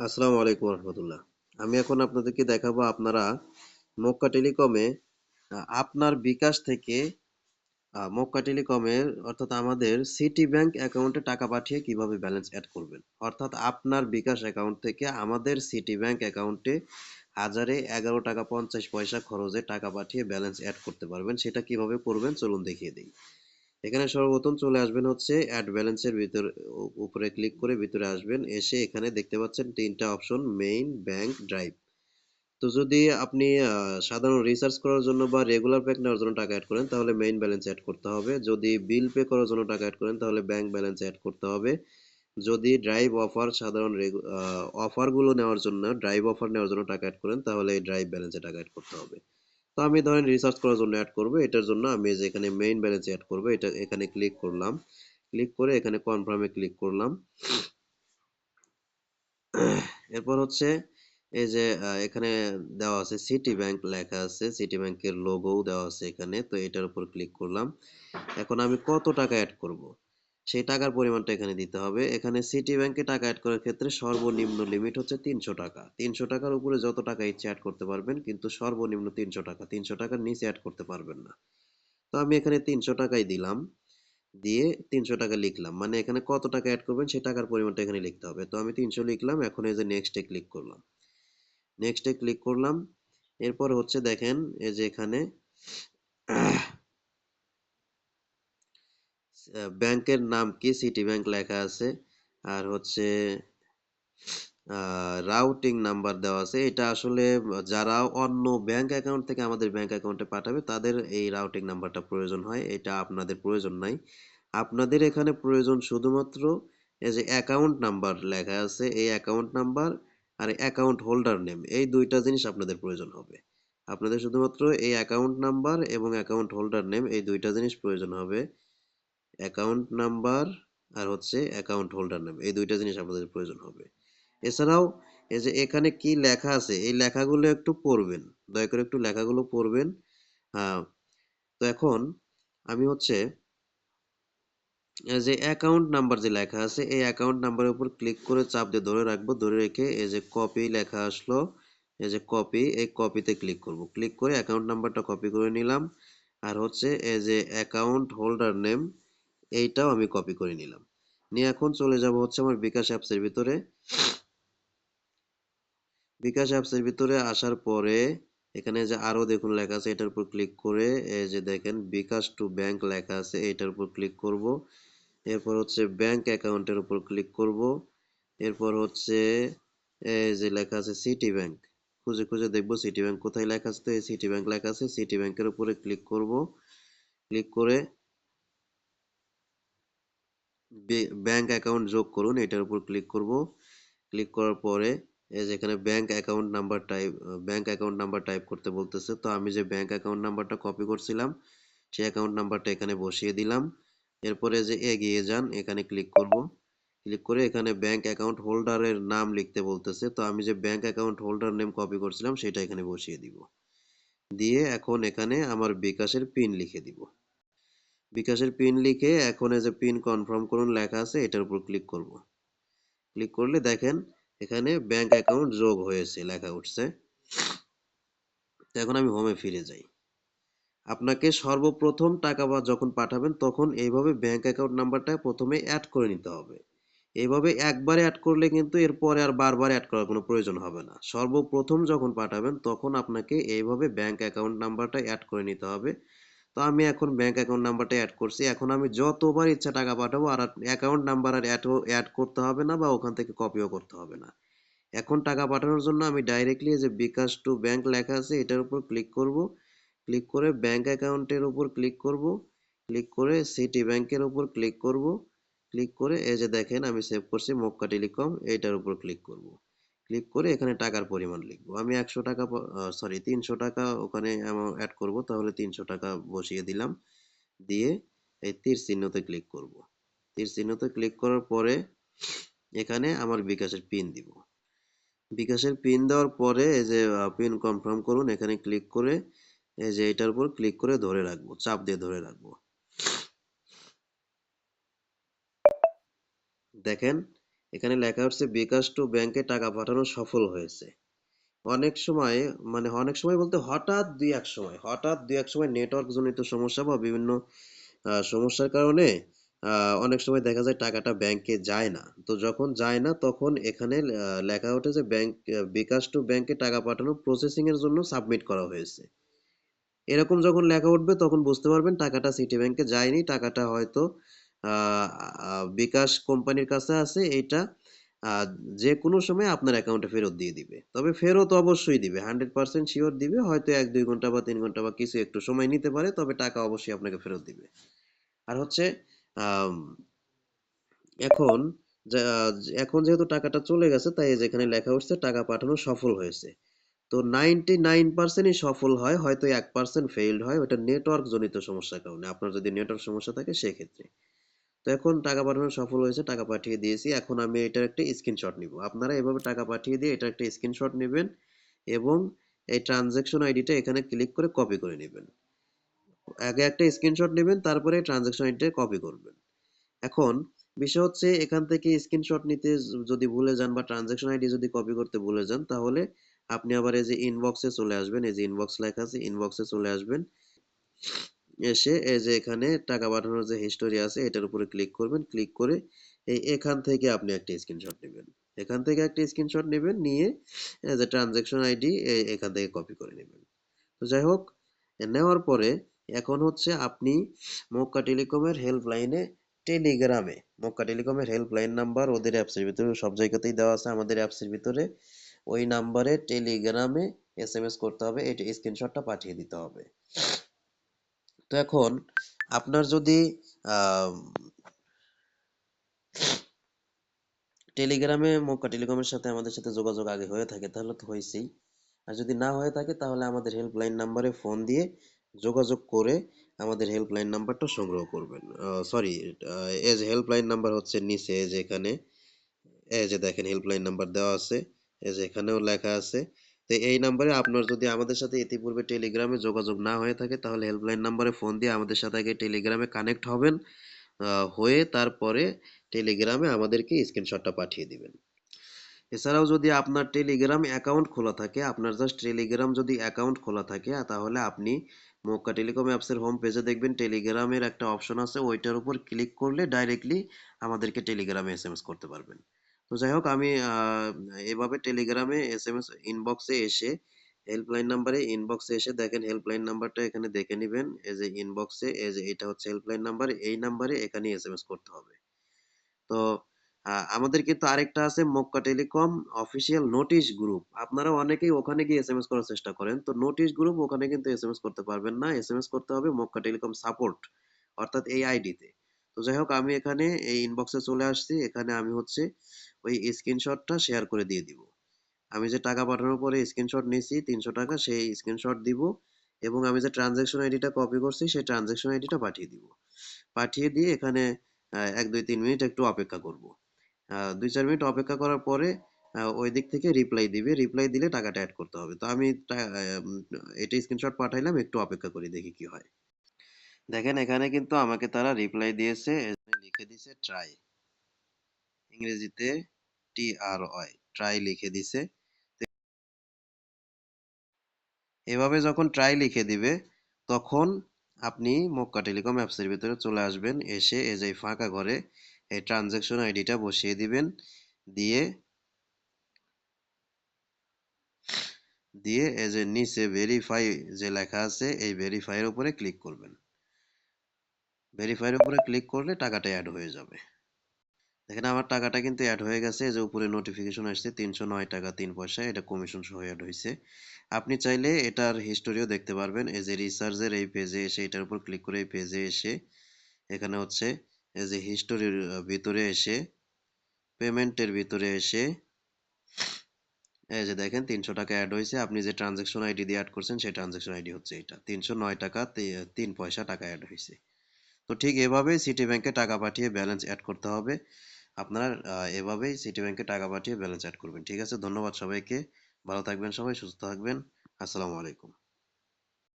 আসসালামু আলাইকুম রহমতুল্লাহ। আমি এখন আপনাদেরকে দেখাবো আপনারা মক্কা টেলিকমে আপনার বিকাশ থেকে মক্কা টেলিকমের অর্থাৎ আমাদের সিটি ব্যাংক অ্যাকাউন্টে টাকা পাঠিয়ে কীভাবে ব্যালেন্স অ্যাড করবেন। অর্থাৎ আপনার বিকাশ অ্যাকাউন্ট থেকে আমাদের সিটি ব্যাংক অ্যাকাউন্টে হাজারে এগারো টাকা পঞ্চাশ পয়সা খরচে টাকা পাঠিয়ে ব্যালেন্স অ্যাড করতে পারবেন। সেটা কীভাবে করবেন? চলুন দেখিয়ে দিই। এখানে সর্বপ্রথম চলে আসবেন হচ্ছে অ্যাড ব্যালেন্সের ভিতর উপরে ক্লিক করে ভিতরে আসবেন। এসে এখানে দেখতে পাচ্ছেন তিনটা অপশন মেইন ব্যাংক ড্রাইভ তো যদি আপনি সাধারণ রিসার্চ করার জন্য বা রেগুলার প্যাক নেওয়ার জন্য টাকা অ্যাড করেন, তাহলে মেইন ব্যালেন্স অ্যাড করতে হবে। যদি বিল পে করার জন্য টাকা অ্যাড করেন, তাহলে ব্যাংক ব্যালেন্স অ্যাড করতে হবে। যদি ড্রাইভ অফার সাধারণ অফারগুলো নেওয়ার জন্য ড্রাইভ অফার নেওয়ার জন্য টাকা অ্যাড করেন, তাহলে ড্রাইভ ব্যালেন্সে টাকা অ্যাড করতে হবে। আমি ধরেন রিসার্চ করার জন্য অ্যাড করব। এটার জন্য আমি যে এখানে মেইন ব্যালেন্স অ্যাড করব, এটা এখানে ক্লিক করলাম। ক্লিক করে এখানে কনফার্মে ক্লিক করলাম। এরপর হচ্ছে এই যে এখানে দেওয়া আছে সিটি ব্যাংক লেখা আছে সিটি ব্যাংকের লোগোও দেওয়া আছে এখানে, তো এটার উপর ক্লিক করলাম। এখন আমি কত টাকা অ্যাড করব? সেই টাকার পরিমাণটা এখানে দিতে হবে। এখানে সিটি ব্যাংকে টাকা অ্যাড করার ক্ষেত্রে সর্বনিম্ন লিমিট হচ্ছে তিনশো টাকা। তিনশো টাকার উপরে যত টাকা ইচ্ছে অ্যাড করতে পারবেন, কিন্তু সর্বনিম্ন তিনশো টাকা। তিনশো টাকার নিচে অ্যাড করতে পারবেন না। তো আমি এখানে তিনশো টাকাই দিলাম। দিয়ে তিনশো টাকা লিখলাম। মানে এখানে কত টাকা অ্যাড করবেন, সেই টাকার পরিমাণটা এখানে লিখতে হবে। তো আমি তিনশো লিখলাম, এখন এই যে নেক্সটে ক্লিক করলাম। নেক্সটে ক্লিক করলাম। এরপর হচ্ছে দেখেন, এই যে এখানে ব্যাংকের নাম কি? সিটি ব্যাংক লেখা আছে। আর হচ্ছে রাউটিং নাম্বার দেওয়া আছে। এটা আসলে যারা অন্য ব্যাংক অ্যাকাউন্ট থেকে আমাদের ব্যাংক অ্যাকাউন্টে পাঠাবে, তাদের এই রাউটিং নাম্বারটা প্রয়োজন হয়। এটা আপনাদের প্রয়োজন নাই। আপনাদের এখানে প্রয়োজন শুধুমাত্র এই যে অ্যাকাউন্ট নাম্বার লেখা আছে, এই অ্যাকাউন্ট নাম্বার আর অ্যাকাউন্ট হোল্ডার নেম, এই দুইটা জিনিস আপনাদের প্রয়োজন হবে। আপনাদের শুধুমাত্র এই অ্যাকাউন্ট নাম্বার এবং অ্যাকাউন্ট হোল্ডার নেম, এই দুইটা জিনিস প্রয়োজন হবে। অ্যাকাউন্ট নাম্বার আর হচ্ছে অ্যাকাউন্ট হোল্ডার নেম এই দুইটা জিনিস আপনাদের প্রয়োজন হবে। এছাড়াও এই যে এখানে কি লেখা আছে এই লেখাগুলো একটু পড়বেন দয়া করে একটু লেখাগুলো পড়বেন। আহ, তো এখন আমি হচ্ছে যে অ্যাকাউন্ট নাম্বার যে লেখা আছে এই অ্যাকাউন্ট নাম্বারের উপর ক্লিক করে চাপ দিয়ে ধরে রাখব ধরে রেখে এই যে কপি লেখা আসলো এই যে কপি এই কপিতে ক্লিক করব। ক্লিক করে অ্যাকাউন্ট নাম্বারটা কপি করে নিলাম। আর হচ্ছে এই যে অ্যাকাউন্ট হোল্ডার নেম এইটাও আমি কপি করে নিলাম। নিয়ে এখন চলে যাব হচ্ছে আমার বিকাশ অ্যাপসের ভিতরে। বিকাশ অ্যাপসের ভিতরে আসার পরে এখানে যে আরও দেখুন লেখা আছে, এটার উপর ক্লিক করে এই যে দেখেন বিকাশ টু ব্যাংক লেখা আছে এটার উপর ক্লিক করব। এরপর হচ্ছে ব্যাংক অ্যাকাউন্টের উপর ক্লিক করব। এরপর হচ্ছে এই যে লেখা আছে সিটি ব্যাংক খুঁজে খুঁজে দেখব সিটি ব্যাংক কোথায় লেখা আছে, তো এই সিটি ব্যাংক লেখা আছে সিটি ব্যাংকের উপরে ক্লিক করব। ক্লিক করে ব্যাংক অ্যাকাউন্ট যোগ করুন, এটার উপর ক্লিক করব। ক্লিক করার পরে এই যে এখানে bank account number type bank account number type করতে বলতেছে। তো আমি যে ব্যাংক অ্যাকাউন্ট নাম্বারটা কপি করছিলাম, সেই অ্যাকাউন্ট নাম্বারটা এখানে বসিয়ে দিলাম। এরপরে যে এগিয়ে যান, এখানে ক্লিক করব। ক্লিক করে এখানে ব্যাংক অ্যাকাউন্ট হোল্ডারের নাম লিখতে বলতেছে। তো আমি যে bank account holder name copy করছিলাম, সেটা এখানে বসিয়ে দিব। দিয়ে এখন এখানে আমার বিকাশের পিন লিখে দিব। বিকাশের পিন লিখে এখন এই যে পিন কনফার্ম করুন লেখা আছে, এটার উপর ক্লিক করব। ক্লিক করলে দেখেন এখানে ব্যাংক অ্যাকাউন্ট যোগ হয়েছে, লেখা উঠছে। এখন আমি হোমে ফিরে যাই। আপনাকে সর্বপ্রথম টাকা বা যখন পাঠাবেন তখন এইভাবে ব্যাংক অ্যাকাউন্ট নাম্বারটা প্রথমে অ্যাড করে নিতে হবে। এইভাবে একবারে অ্যাড করলে কিন্তু এরপরে আর বারবার অ্যাড করার কোনো প্রয়োজন হবে না। সর্বপ্রথম যখন পাঠাবেন তখন আপনাকে এইভাবে ব্যাংক অ্যাকাউন্ট নাম্বারটা অ্যাড করে নিতে হবে। তো আমি এখন ব্যাংক অ্যাকাউন্ট নাম্বারটা অ্যাড করছি। এখন আমি যতবার ইচ্ছা টাকা পাঠাবো আর অ্যাকাউন্ট নাম্বার আর অ্যাড অ্যাড করতে হবে না বা ওখান থেকে কপিও করতে হবে না। এখন টাকা পাঠানোর জন্য আমি ডাইরেক্টলি যে বিকাশ টু ব্যাংক লেখা আছে, এটার উপর ক্লিক করব। ক্লিক করে ব্যাংক অ্যাকাউন্টের উপর ক্লিক করব। ক্লিক করে সিটি ব্যাংকের উপর ক্লিক করব। ক্লিক করে এই যে দেখেন আমি সেভ করছি মক্কা টেলিকম এইটার উপর ক্লিক করব। ক্লিক করে এখানে টাকার পরিমাণ লিখব। আমি একশো টাকা সরি তিনশো টাকা ওখানে অ্যাড করব, তাহলে তিনশো টাকা বসিয়ে দিলাম। দিয়ে এই তীর চিহ্নতে ক্লিক করব। তীর চিহ্নতে ক্লিক করার পরে এখানে আমার বিকাশের পিন দিব। বিকাশের পিন দেওয়ার পরে এই যে পিন কনফার্ম করুন, এখানে ক্লিক করে এই যে, এটার উপর ক্লিক করে ধরে রাখব, চাপ দিয়ে ধরে রাখব। দেখেন এখানে লেখা হচ্ছে, বিকাশ টু ব্যাংকে টাকা পাঠানো সফল হয়েছে। অনেক সময় মানে অনেক সময় বলতে হঠাৎ দুই এক সময়, হঠাৎ দুই এক সময় নেটওয়ার্ক জনিত সমস্যা বা বিভিন্ন সমস্যার কারণে অনেক সময় দেখা যায় টাকাটা ব্যাংকে যায় না। তো যখন যায় না, তখন এখানে লেখা ওঠে যে ব্যাংক বিকাশ টু ব্যাংকে টাকা পাঠানো প্রসেসিং এর জন্য সাবমিট করা হয়েছে। এরকম যখন লেখা উঠবে, তখন বুঝতে পারবেন টাকাটা সিটি ব্যাংকে যায়নি, টাকাটা হয়তো বিকাশ কোম্পানির কাছে আছে আহ, যে কোনো সময় আপনার অ্যাকাউন্টে ফেরত দিয়ে দিবে। তবে ফেরত অবশ্যই দিবে হান্ড্রেড পার্সেন্ট শিওর দিবে হয়তো এক দুই ঘণ্টা বা তিন ঘণ্টা বা কিছু একটু সময় নিতে পারে তবে টাকা অবশ্যই আপনাকে ফেরত দিবে। আর হচ্ছে এখন এখন যেহেতু টাকাটা চলে গেছে তাই যেখানে লেখা উঠছে টাকা পাঠানো সফল হয়েছে। তো নাইনটি নাইন পার্সেন্টই সফল হয় হয়তো এক পার্সেন্ট ফেইল্ড হয় ওটা নেটওয়ার্ক জনিত সমস্যার কারণে। আপনার যদি নেটওয়ার্ক সমস্যা থাকে সেক্ষেত্রে। তো এখন টাকা পাঠানো সফল হয়েছে, টাকা পাঠিয়ে দিয়েছি। এখন আমি এটার একটা স্ক্রিনশট নিব। আপনারা এভাবে টাকা পাঠিয়ে দিয়ে এটার একটা স্ক্রিনশট নেবেন এবং এই ট্রানজ্যাকশন আইডিটা এখানে ক্লিক করে কপি করে নেবেন। আগে একটা স্ক্রিনশট নেবেন, তারপরে ট্রানজ্যাকশন আইডিটা কপি করবেন। এখন বিষয় হচ্ছে, এখান থেকে স্ক্রিনশট নিতে যদি ভুলে যান বা ট্রানজ্যাকশন আইডি যদি কপি করতে ভুলে যান, তাহলে আপনি আবার এই যে ইনবক্সে চলে আসবেন। এই যে ইনবক্স লেখা আছে ইনবক্সে চলে আসবেন। এসে এই যে এখানে টাকা পাঠানোর যে হিস্টোরি আছে, এটার উপরে ক্লিক করবেন। ক্লিক করে এই এখান থেকে আপনি একটা স্ক্রিনশট নেবেন। এখান থেকে একটা স্ক্রিনশট নেবেন, নিয়ে যে ট্রানজ্যাকশন আইডি এখান থেকে কপি করে নেবেন। তো যাই হোক, নেওয়ার পরে এখন হচ্ছে আপনি মক্কা টেলিকমের হেল্পলাইনে টেলিগ্রামে মক্কা টেলিকমের হেল্পলাইন নাম্বার ওদের অ্যাপসের ভিতরে সব জায়গাতেই দেওয়া আছে। আমাদের অ্যাপসের ভিতরে ওই নাম্বারে টেলিগ্রামে এস করতে হবে এই স্ক্রিনশটটা পাঠিয়ে দিতে হবে। তো এখন আপনার যদি টেলিগ্রামে মক্কা টেলিকমের সাথে আমাদের সাথে যোগাযোগ আগে হয়ে থাকে, তাহলে তো হয়েছেই। আর যদি না হয়ে থাকে, তাহলে আমাদের হেল্পলাইন নাম্বারে ফোন দিয়ে যোগাযোগ করে আমাদের হেল্পলাইন নাম্বারটা সংগ্রহ করবেন। সরি যে হেল্পলাইন নাম্বার হচ্ছে নিচে যে এখানে যে দেখেন হেল্পলাইন নাম্বার দেওয়া আছে যে এখানেও লেখা আছে তো এই নাম্বারে আপনার যদি আমাদের সাথে ইতিপূর্বে টেলিগ্রামে যোগাযোগ না হয়ে থাকে, তাহলে হেল্পলাইন নাম্বারে ফোন দিয়ে আমাদের সাথে আগে টেলিগ্রামে কানেক্ট হবেন হয়ে তারপরে টেলিগ্রামে আমাদেরকে স্ক্রিনশটটা পাঠিয়ে দিবেন। এছাড়াও যদি আপনার টেলিগ্রাম অ্যাকাউন্ট খোলা থাকে, আপনার জাস্ট টেলিগ্রাম যদি অ্যাকাউন্ট খোলা থাকে, তাহলে আপনি মক্কা টেলিকম অ্যাপসের হোম পেজে দেখবেন, টেলিগ্রামের একটা অপশন আছে, ওইটার উপর ক্লিক করলে ডাইরেক্টলি আমাদেরকে টেলিগ্রামে এস করতে পারবেন। তো যাই হোক, আমি এভাবে টেলিগ্রামে এস এম এস ইনবক্সে এসে হেল্পলাইন নাম্বারে ইনবক্সে এসে দেখেন হেল্পলাইন নাম্বারটা এখানে দেখে নেবেন। এই যে ইনবক্সে এই যে এটা হচ্ছে হেল্পলাইন নাম্বার এই নাম্বারে এখানে এস এম এস করতে হবে। তো আমাদের কিন্তু আরেকটা আছে Mecca telecom official notice group আপনারা অনেকেই ওখানে গিয়ে এসএমএস করার চেষ্টা করেন। তো নোটিশ গ্রুপ ওখানে কিন্তু এসএমএস করতে পারবেন না। এসএমএস করতে হবে মক্কা টেলিকম সাপোর্ট অর্থাৎ এই আইডিতে তো যাই হোক, আমি এখানে এই ইনবক্সে চলে আসছি। এখানে আমি হচ্ছে ওই স্ক্রিনশটটা শেয়ার করে দিয়ে দিব। আমি যে টাকা পাঠানোর পরে স্ক্রিনশট নিয়েছি, তিনশো টাকা, সেই স্ক্রিনশট দিব এবং আমি যে ট্রানজ্যাকশন আইডিটা কপি করছি, সেই ট্রানজ্যাকশন আইডিটা পাঠিয়ে দিব। পাঠিয়ে দিয়ে এখানে এক, দুই, তিন মিনিট একটু অপেক্ষা করব। দুই, চার মিনিট অপেক্ষা করার পরে ওই দিক থেকে রিপ্লাই দিবে। রিপ্লাই দিলে টাকাটা অ্যাড করতে হবে। তো আমি এটা স্ক্রিনশট পাঠাইলাম, একটু অপেক্ষা করি, দেখি কি হয়। দেখেন, এখানে কিন্তু আমাকে তারা রিপ্লাই দিয়েছে লিখে দিয়েছে ট্রাই ইংরেজিতে টি আর ওয়াই ট্রাই লিখে দিছে। এভাবে যখন ট্রাই লিখে দিবে, তখন আপনি মক্কা টেলিকম অ্যাপসের ভিতরে চলে আসবেন, এসে এই যে ফাঁকা ঘরে এই ট্রানজ্যাকশন আইডিটা বসিয়ে দিবেন, দিয়ে দিয়ে এই যে নিচে ভেরিফাই যে লেখা আছে, এই ভেরিফাইয়ের উপরে ক্লিক করবেন। ভেরিফাইয়ের উপরে ক্লিক করলে টাকাটা অ্যাড হয়ে যাবে। দেখেন, আমার টাকাটা কিন্তু অ্যাড হয়ে গেছে। যে উপরে নোটিফিকেশন আসছে, তিনশো নয় টাকা, তিন পয়সা, এটা কমিশন সহ অ্যাড হয়েছে আপনি চাইলে এটার হিস্টোরিও দেখতে পারবেন। এই যে রিসার্চের এই পেজে এসে, এটার উপর ক্লিক করে এই পেজে এসে, এখানে হচ্ছে এই যে হিস্টোরির ভিতরে এসে পেমেন্টের ভিতরে এসে, এই যে দেখেন, তিনশো টাকা অ্যাড হয়েছে আপনি যে ট্রানজ্যাকশন আইডি দিয়ে অ্যাড করছেন, সেই ট্রানজ্যাকশন আইডি হচ্ছে এটা। তিনশো নয় টাকা তিন পয়সা টাকা অ্যাড হয়েছে তো ঠিক এভাবেই সিটি ব্যাংকে টাকা পাঠিয়ে ব্যালেন্স অ্যাড করতে হবে। আপনারা এভাবেই সিটি ব্যাংকে টাকা পাঠিয়ে ব্যালেন্স অ্যাড করবেন। ঠিক আছে? ধন্যবাদ সবাইকে। ভালো থাকবেন সবাই, সুস্থ থাকবেন। আসসালামু আলাইকুম।